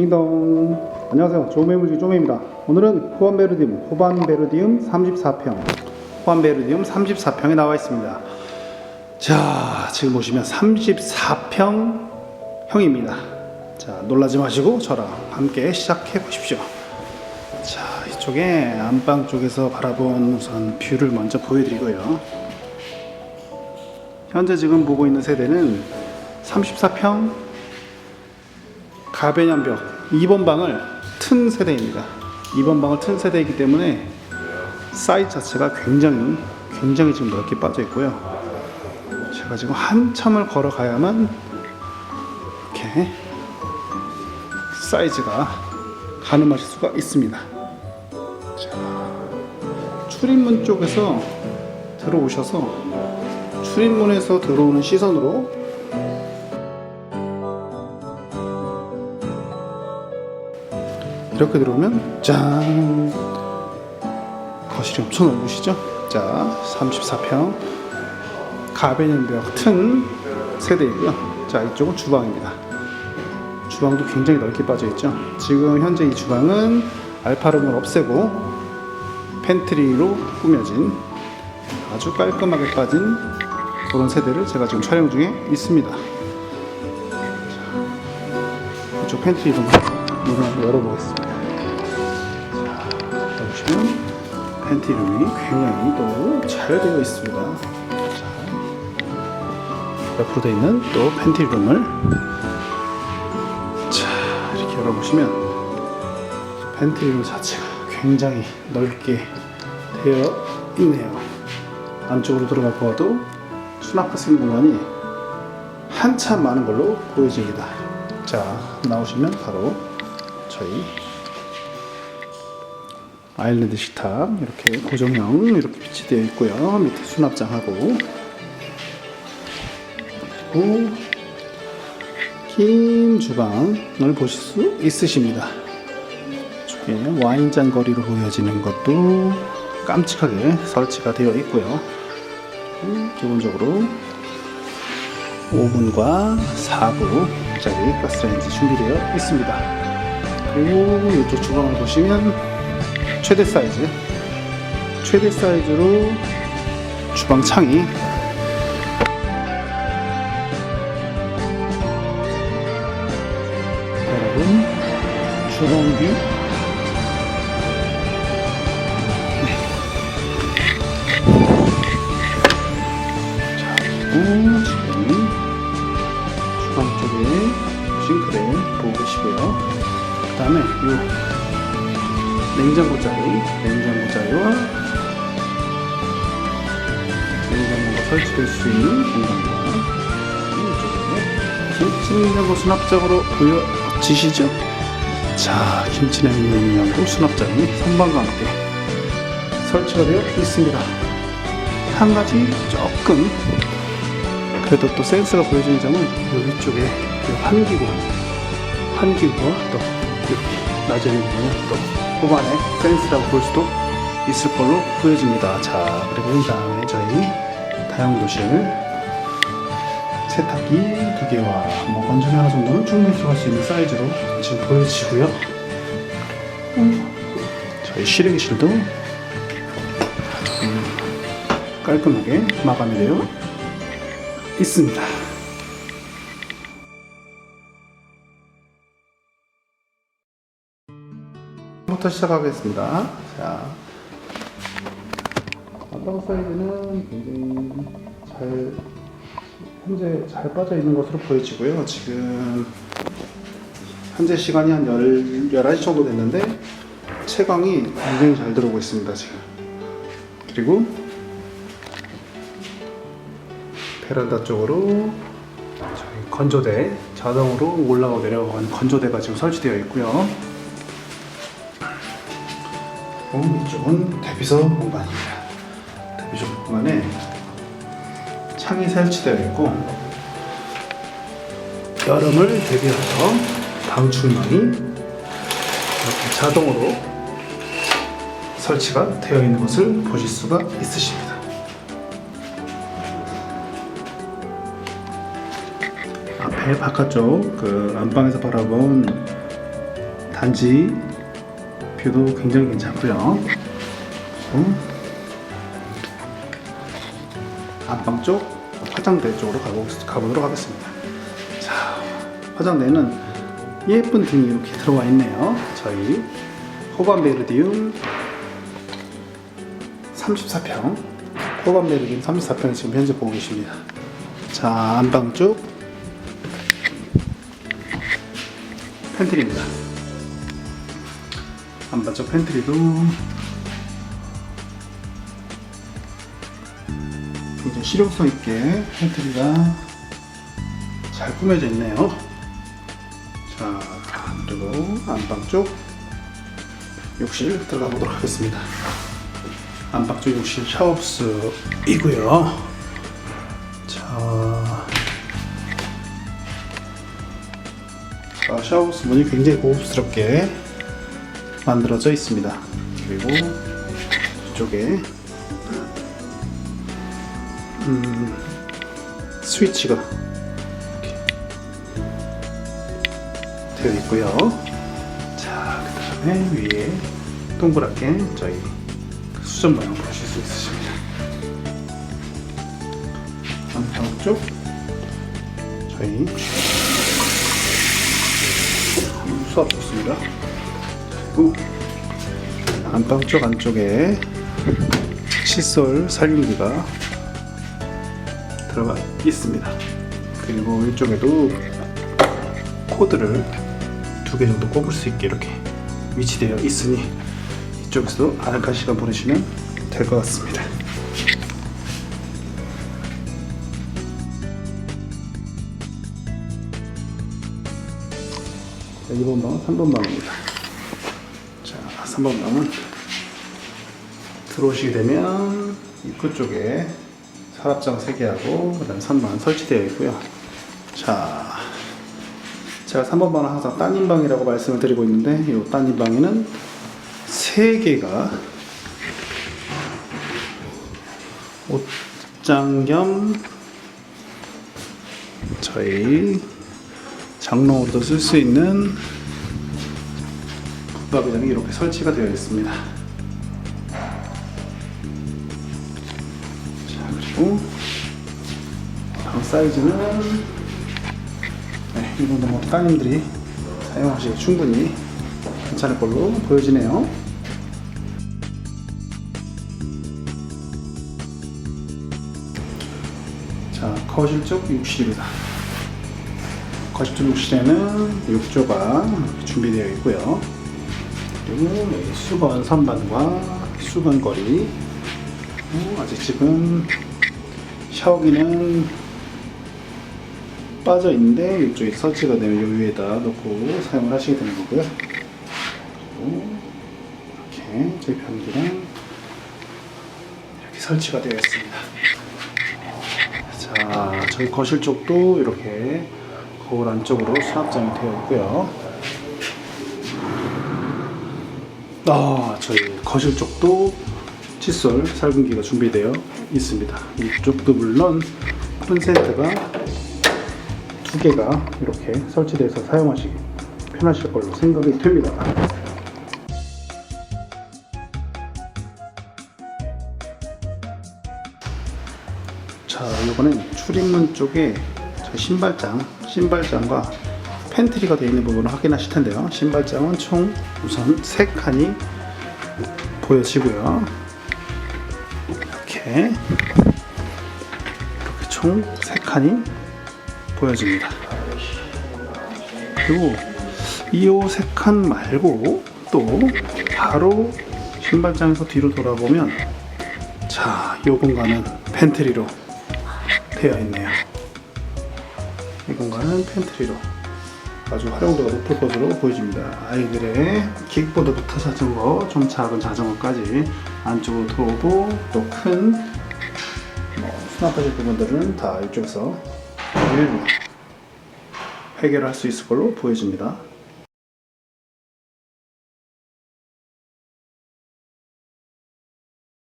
띵동. 안녕하세요. 조매물지 조매입니다. 오늘은 호반베르디움 호반베르디움 34평. 호반베르디움 34평에 나와 있습니다. 자 지금 보시면 34평 형입니다. 자 놀라지 마시고 저랑 함께 시작해 보십시오. 자 이쪽에 안방 쪽에서 바라본 우선 뷰를 먼저 보여드리고요. 현재 지금 보고 있는 세대는 34평 가변연벽 2번 방을 튼 세대입니다. 2번 방을 튼 세대이기 때문에 사이즈 자체가 굉장히 굉장히 지금 넓게 빠져 있고요. 제가 지금 한참을 걸어가야만 이렇게 사이즈가 가늠하실 수가 있습니다. 자, 출입문 쪽에서 들어오셔서 출입문에서 들어오는 시선으로 이렇게 들어오면 짠. 거실이 엄청 넓으시죠? 자 34평. 가베넨벽 튼 세대이고요. 자 이쪽은 주방입니다. 주방도 굉장히 넓게 빠져 있죠? 지금 현재 이 주방은 알파룸을 없애고 팬트리로 꾸며진 아주 깔끔하게 빠진 그런 세대를 제가 지금 촬영 중에 있습니다. 자, 이쪽 팬트리 룸을 문을 열어보겠습니다 자, 보시면 팬티룸이 굉장히 또 잘 되어 있습니다. 자, 옆으로 되어 있는 또 팬티룸을 자 이렇게 열어보시면 팬티룸 자체가 굉장히 넓게 되어 있네요. 안쪽으로 들어가 보아도 수납할 수 있는 공간이 한참 많은 걸로 보여집니다. 자 나오시면 바로 저희 아일랜드 식탁 이렇게 고정형 이렇게 비치되어 있고요. 밑에 수납장하고. 그리고 긴 주방을 보실 수 있으십니다. 이쪽에 와인잔 거리로 보여지는 것도 깜찍하게 설치가 되어 있고요. 음, 기본적으로 5분과 4분짜리 가스레인지 준비되어 있습니다. 그리고 이쪽 주방을 보시면 최대 사이즈. 최대 사이즈로 주방 창이. 여러분 주방 뷰 자, 그리고 지금 주방 쪽에 싱크대 보고 계시고요. 그 다음에 요 냉장고 자리, 냉장고 자리와 냉장고가 설치될 수 있는 공간과 이쪽에 김치 냉장고 수납장으로 보여지시죠? 자, 김치 냉장고 수납장이 선반과 함께 설치가 되어 있습니다. 한 가지 조금 그래도 또 센스가 보여지는 점은 여기 쪽에 그 환기구, 환기구와 또 이렇게 나중에 보면 또 후반에 센스라고 볼 수도 있을 걸로 보여집니다. 자, 그리고 이 다음에 저희 다용도실 세탁기 두 개와 뭐 건조기 하나 정도는 충분히 들어갈 수 있는 사이즈로 지금 보여지고요. 음, 저희 실외기실도 음, 깔끔하게 마감이 되어 있습니다. 부터 시작하겠습니다. 자, 안방 사이즈는 굉장히 잘 현재 잘 빠져 있는 것으로 보여지고요. 지금 현재 시간이 한 10, 11시 정도 됐는데 채광이 굉장히 잘 들어오고 있습니다. 지금 그리고 베란다 쪽으로 저희 건조대 자동으로 올라가고 내려가는 건조대가 지금 설치되어 있고요. 그리고 이쪽은 대비석 공간입니다. 대비석 공간에 창이 설치되어 있고 여름을 대비해서 방출망이 이렇게 자동으로 설치가 되어 있는 것을 보실 수가 있으십니다. 앞에 바깥쪽 그 안방에서 바라본 단지 뷰도 굉장히 괜찮고요. 음. 안방 쪽 화장대 쪽으로 가보, 가보도록 하겠습니다. 자, 화장대는 예쁜 등이 이렇게 들어와 있네요. 저희 호반 베르디움 34평 호반 베르디움 34평 지금 현재 보고 계십니다. 자, 안방 쪽 팬트리입니다. 안방 쪽 팬트리도 굉장히 실용성 있게 팬트리가 잘 꾸며져 있네요. 자, 그리고 안방 쪽 욕실 들어가 보도록 하겠습니다. 안방 쪽 욕실 샤워부스이고요. 자, 자, 샤워부스 문이 굉장히 고급스럽게 만들어져 있습니다. 그리고 이쪽에 음, 스위치가 되어 있고요. 자, 그 다음에 위에 동그랗게 저희 그 수전 모양 보실 수 있으십니다. 안방 쪽 저희 수압 좋습니다. 그리고 안방 쪽 안쪽에 칫솔 살균기가 들어가 있습니다. 그리고 이쪽에도 코드를 두 개 정도 꼽을 수 있게 이렇게 위치되어 있으니 이쪽에서도 아르카시가 보내시면 될 것 같습니다. 자, 2번 방은 3번 방입니다. 자, 3번 방은 들어오시게 되면 입구 쪽에 서랍장 3개하고 그 다음에 선반 설치되어 있고요. 자, 제가 3번 방은 항상 따님 방이라고 말씀을 드리고 있는데 이 따님 방에는 3개가 옷장 겸 저희 장롱으로도 쓸 수 있는 붙박이장이 이렇게 설치가 되어 있습니다. 자 그리고 방 사이즈는 네, 이 정도 뭐 따님들이 사용하시기 충분히 괜찮을 걸로 보여지네요. 자 거실 쪽 욕실입니다. 거실 쪽 욕실에는 욕조가 이렇게 준비되어 있고요. 여기 수건 선반과 수건거리 어, 아직 지금 샤워기는 빠져 있는데 이쪽에 설치가 되면 요 위에다 놓고 사용을 하시게 되는 거고요. 이렇게 제 변기랑 이렇게 설치가 되어 있습니다. 자, 저희 거실 쪽도 이렇게 거울 안쪽으로 수납장이 되어 있고요. 아, 저희 거실 쪽도 칫솔 살균기가 준비되어 있습니다. 이쪽도 물론 콘센트가 두 개가 이렇게 설치돼서 사용하시기 편하실 걸로 생각이 됩니다. 자, 이번엔 출입문 쪽에 저 신발장, 신발장과 팬트리가 되어 있는 부분을 확인하실 텐데요. 신발장은 총 우선 세 칸이 보여지고요. 이렇게 이렇게 총세 칸이 보여집니다. 그리고 이세칸 말고 또 바로 신발장에서 뒤로 돌아보면 자, 이 공간은 팬트리로 되어 있네요. 이 공간은 팬트리로 아주 활용도가 높을 것으로 보여집니다. 아이들의 킥보드부터 자전거, 좀 작은 자전거까지 안쪽으로 들어오고 또큰 뭐, 수납하실 부분들은 다 이쪽에서 해결할 수 있을 걸로 보여집니다.